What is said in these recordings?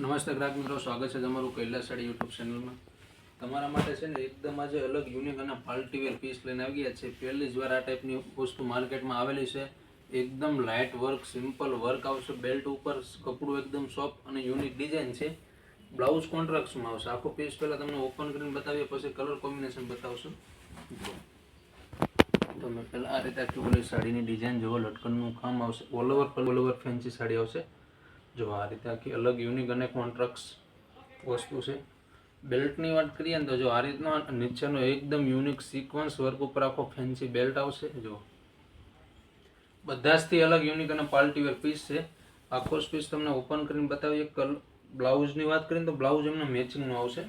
નમસ્તે ગ્રાહક મિત્રો, સ્વાગત છે તમારું કૈલાસ સાડી યુટ્યુબ ચેનલમાં તમારા માટે છે ને એકદમ આજે અલગ યુનિક અને પાર્ટીવેર પીસ લઈને આવી ગયા છે. પહેલી જ વાર આ ટાઈપની વસ્તુ માર્કેટમાં આવેલી છે. એકદમ લાઇટ વર્ક સિમ્પલ વર્ક આવશે. બેલ્ટ ઉપર કપડું એકદમ સોફ્ટ અને યુનિક ડિઝાઇન છે. બ્લાઉઝ કોન્ટ્રાક્ટમાં આવશે. આખો પીસ પહેલાં તમને ઓપન કરીને બતાવીએ, પછી કલર કોમ્બિનેશન બતાવશું. તમે પહેલાં આ રીતે આખી સાડીની ડિઝાઇન જોવો લટકનનું કામ આવશે. All over all over fancy sari આવશે. જો આ રીતે આખી અલગ યુનિક અને કોન્ટ્રાક્ટ્સ વસ્તુ છે. બેલ્ટની વાત કરીએ ને તો જો આ રીતનો નીચેનો એકદમ યુનિક સિક્વન્સ વર્ક ઉપર આખો ફેન્સી બેલ્ટ આવશે, જો. બધા જથી અલગ યુનિક અને પાર્ટીવેર પીસ છે. આખો પીસ તમને ઓપન કરીને બતાવીએ. કલ બ્લાઉઝની વાત કરીએ તો બ્લાઉઝ એમને મેચિંગનું આવશે.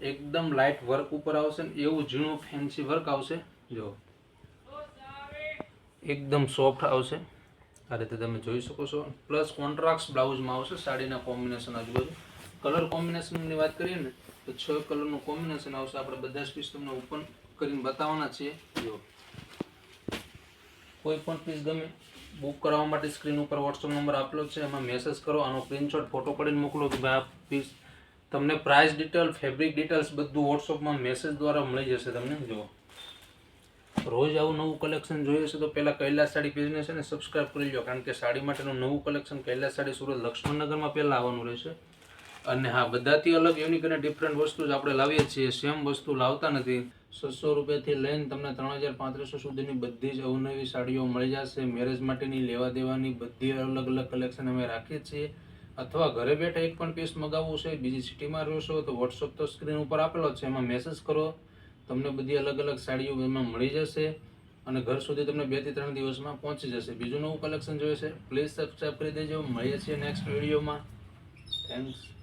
એકદમ લાઇટ વર્ક ઉપર આવશે ને એવું ઝીણું ફેન્સી વર્ક આવશે, જો. એકદમ સોફ્ટ આવશે. આ રીતે તમે જોઈ શકો છો. પ્લસ કોન્ટ્રાક્ટ બ્લાઉઝમાં આવશે સાડીના કોમ્બિનેશન આજુબાજુ. કલર કોમ્બિનેશનની વાત કરીએ ને, તો છ કલરનું કોમ્બિનેશન આવશે. આપણે બધા જ પીસ તમને ઓપન કરીને બતાવવાના છીએ. જો કોઈ પણ પીસ ગમે બુક કરાવવા માટે સ્ક્રીન ઉપર વોટ્સઅપ નંબર આપેલો છે. એમાં મેસેજ કરો, આનો સ્ક્રીનશોટ ફોટો પડીને મોકલો કે ભાઈ આ પીસ તમને પ્રાઇસ ડિટેલ ફેબ્રિક ડિટેલ્સ બધું વોટ્સઅપમાં મેસેજ દ્વારા મળી જશે તમને. જો રોજ આવું નવું કલેક્શન જોઈએ છે તો પહેલાં કૈલાસ સાડી પેજને છે ને સબસ્ક્રાઇબ કરી લો કારણ કે સાડી માટેનું નવું કલેક્શન કૈલાસ સાડી સુરત લક્ષ્મણનગરમાં પહેલાં આવવાનું રહેશે. અને હા, બધાથી અલગ યુનિક અને ડિફરન્ટ વસ્તુ જ આપણે લાવીએ છીએ. સેમ વસ્તુ લાવતા નથી. છસો રૂપિયાથી લઈને તમને ત્રણ હજાર પાંત્રીસો સુધીની બધી જ અવનવી સાડીઓ મળી જશે. મેરેજ માટેની, લેવા દેવાની બધી અલગ અલગ કલેક્શન અમે રાખીએ છીએ. અથવા ઘરે બેઠા એક પણ પીસ મગાવવું છે, બીજી સિટીમાં રહેશો તો વોટ્સઅપ તો સ્ક્રીન ઉપર આપેલો છે. એમાં મેસેજ કરો. તમને બધી અલગ અલગ સાડીઓ એમાં મળી જશે અને ઘર સુધી તમને બેથી ત્રણ દિવસમાં પહોંચી જશે. બીજું નવું કલેક્શન જોઈએ છે પ્લીઝ સબસ્ક્રાઈબ કરી દેજો. મળીએ છીએ નેક્સ્ટ વિડીયોમાં. થેન્ક્સ